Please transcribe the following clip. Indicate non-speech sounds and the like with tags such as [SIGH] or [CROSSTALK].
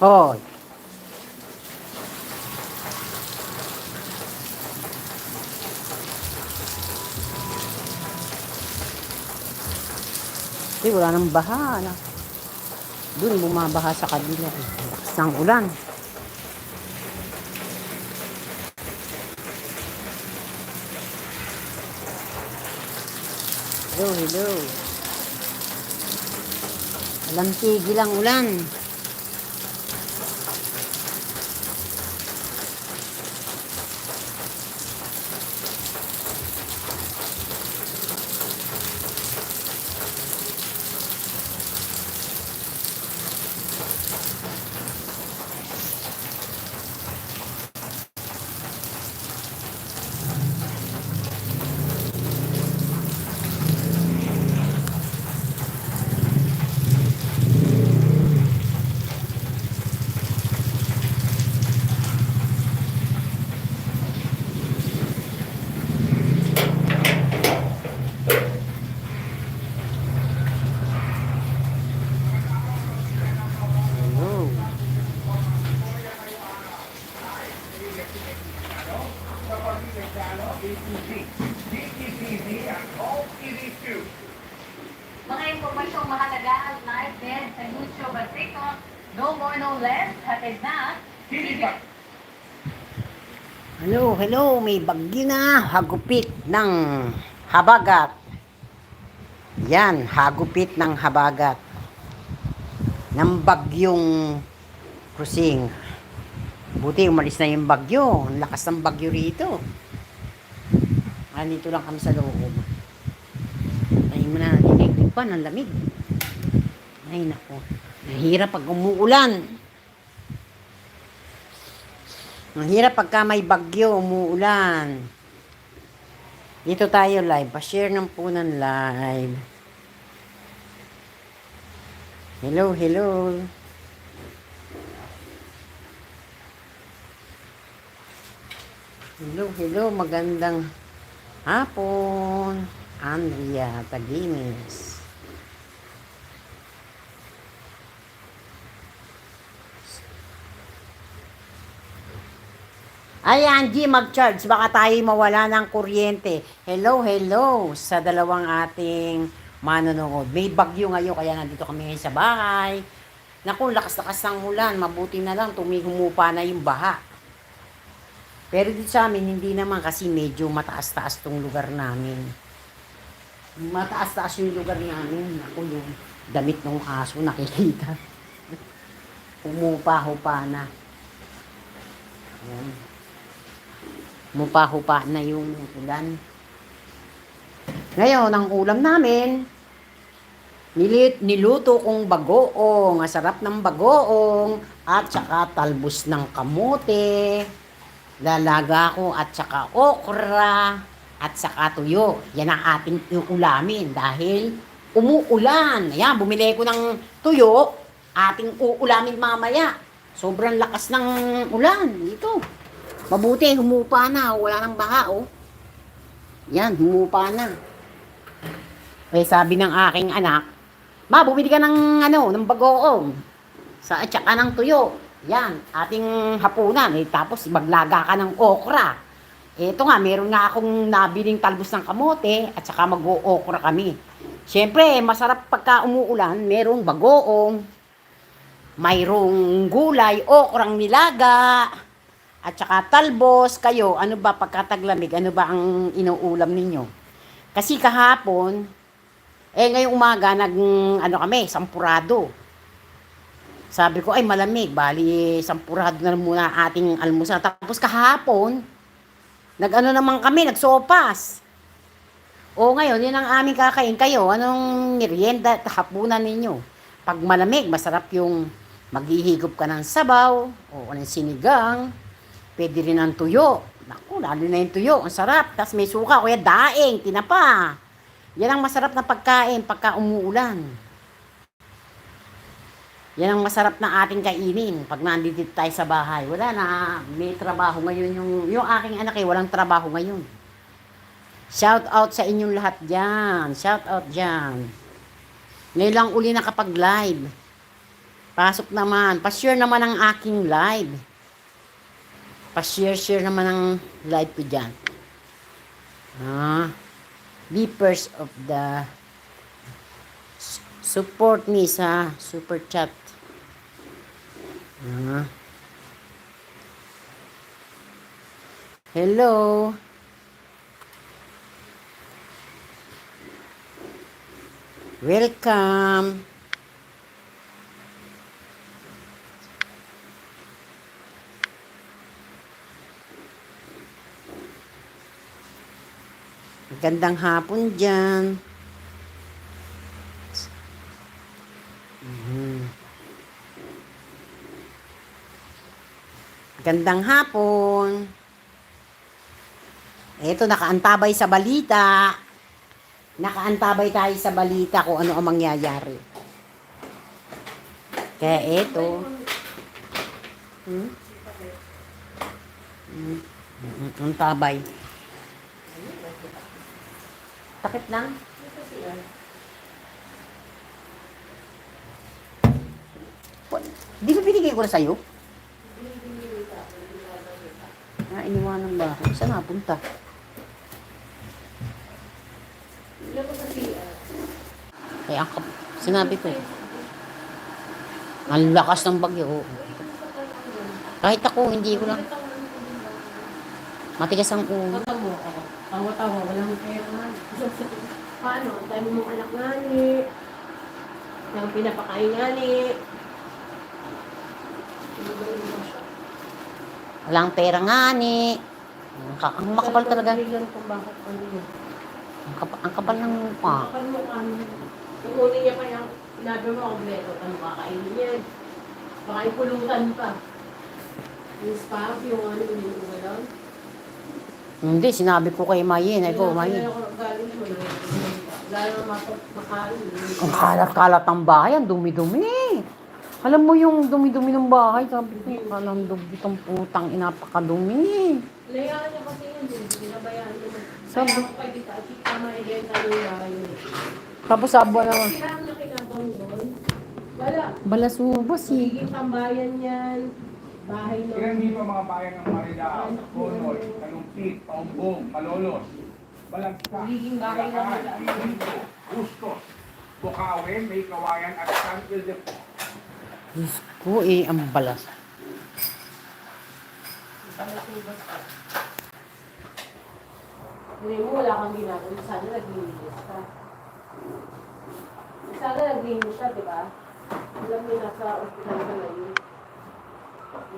Hoy. Eh, wala nang baha. Ano? Doon, bumabaha sa kabila. eh. Lakas ng ulan. Hello, hello. Walang tigil ang ulan. No more, no less. Hatid na. Hello, hello. May bagyo na. Hagupit ng habagat. Yan, hagupit ng habagat. Ng bagyong krusing. Buti umalis na yung bagyo. Ang lakas ng bagyo rito. Nandito lang kami sa loob. Ay mo na nadinig pa ng lamig. Ay nako. Mahirap pag umuulan. Ang hirap pagka may bagyo, umuulan. Dito tayo live. Pa-share ng po ng live. Hello, hello. Hello, hello. Magandang hapon. Andrea Taginis. Ay, Angie, mag-charge. Baka tayo mawala ng kuryente. Hello, hello sa dalawang ating manonood. May bagyo ngayon, kaya nandito kami ngayon sa bahay. Naku, lakas-lakas ng ulan. Mabuti na lang, tumihumupa na yung baha. Pero dito sa amin, hindi naman kasi medyo mataas-taas tong lugar namin. Mataas-taas yung lugar namin. Naku, yung damit ng aso nakikita. [LAUGHS] Umupa-hupa na. Ayan. Mupa-hupa na yung ulan. Ngayon, ang ulam namin, nilit, niluto kong bagoong, ang sarap ng bagoong, at saka talbos ng kamote, lalaga ko, at saka okra, at saka tuyo. Yan ang ating uulamin dahil umuulan. Ayan, bumili ko ng tuyo, ating uulamin mamaya. Sobrang lakas ng ulan dito. Mabuti, humupa na. Wala nang baha, oh. Yan, humupa na. Eh, sabi ng aking anak, Ma, bumili ka ng, ano, ng bagoong. Sa, at ng tuyo. Yan, ating hapunan. Eh, tapos, maglaga ka ng okra. Ito nga, meron nga akong nabiling talbos ng kamote at saka mag-okra kami. Siyempre, masarap pagka umuulan, merong bagoong, mayroong gulay, okrang nilaga, at saka talbos, kayo, ano ba pagkataglamig, ano ba ang inuulam ninyo? Kasi kahapon, eh ngayong umaga, nag, ano kami, sampurado. Sabi ko, ay malamig, bali, sampurado na muna ating almusal. Tapos kahapon, nag-ano naman kami, nagsopas. O ngayon, yun ang aming kakain kayo. Anong merienda hapunan ninyo? Pag malamig, masarap yung maghihigop ka ng sabaw o ng sinigang. Pwede rin ang tuyo. Naku, lalo na yung tuyo. Ang sarap. Tapos may suka o kaya daing, tinapa. Yan ang masarap na pagkain pagka umuulan. Yan ang masarap na ating kainin pag nandito tayo sa bahay. Wala na, may trabaho ngayon. Yung, yung aking anak eh, walang trabaho ngayon. Shout out sa inyong lahat dyan. Shout out dyan. Ngayon lang uli nakapag-live. Pasok naman. Pa-share naman ang aking live. Pa-share-share naman ang live ko dyan. Ah, be first of the support me sa super chat. Ah. Hello. Welcome. Magandang hapon dyan. Mhm. Magandang hapon. Eto, nakaantabay sa balita. Nakaantabay tayo sa balita kung ano ang mangyayari. Kaya eto. Hmm? Hmm. Hmm, Ang tabay. Takip lang. Di ba binigay ko na sa'yo? Ah, iniwanan ba ako? Saan napunta? Kaya ang kap- sinabi ko. Ang lakas ng bagyo. Kahit ako, hindi ko lang. Matigas ang ulo. Tawa ako. Tawa-tawa, walang pera. [LAUGHS] Paano? Ang dami mong anak nga ni. Nang pinapakain nga ni. Mo. Walang pera nga ni. Ang, ka- ang makapal talaga. Kung ano. Ang, kap- ang kapal ng mukha. Bakit mo ano? Yung una niya pa yung sinabi mo ako, Beto, ano kakainin yan? Baka ipulutan pa. Yung spam, yung ano, yung ugalan. Hindi, sinabi ko kay Mayin. Ay ko, Mayin. Mo na. Lalo na. Ang kalat-kalat ng bahay, ang dumi-dumi. Alam mo yung dumi-dumi ng bahay, sabi ko, alam dumi itong putang inapakadumi. Layaan niya kasi yun, eh. binabayaan niya. Sabi- pwede tama niya. Tapos naman. Ang nakinabang doon. Wala. Balasubos eh. Magiging tambayan yan. Bahay Ilan ng... dito mga bayan ng Marilao, Conoy, Kalumpit, Paumbong, Malolos, Balagsak, ng Bulacan. Quinto, Bustos, Bukawen, May Kawayan at San Ildefonso. Diyos ko eh, ang balas. Hindi mo wala kang ginagawa. Sana naglinis ka. Sana naglinis ka, di ba? Alam mo, nasa ospital ka ngayon.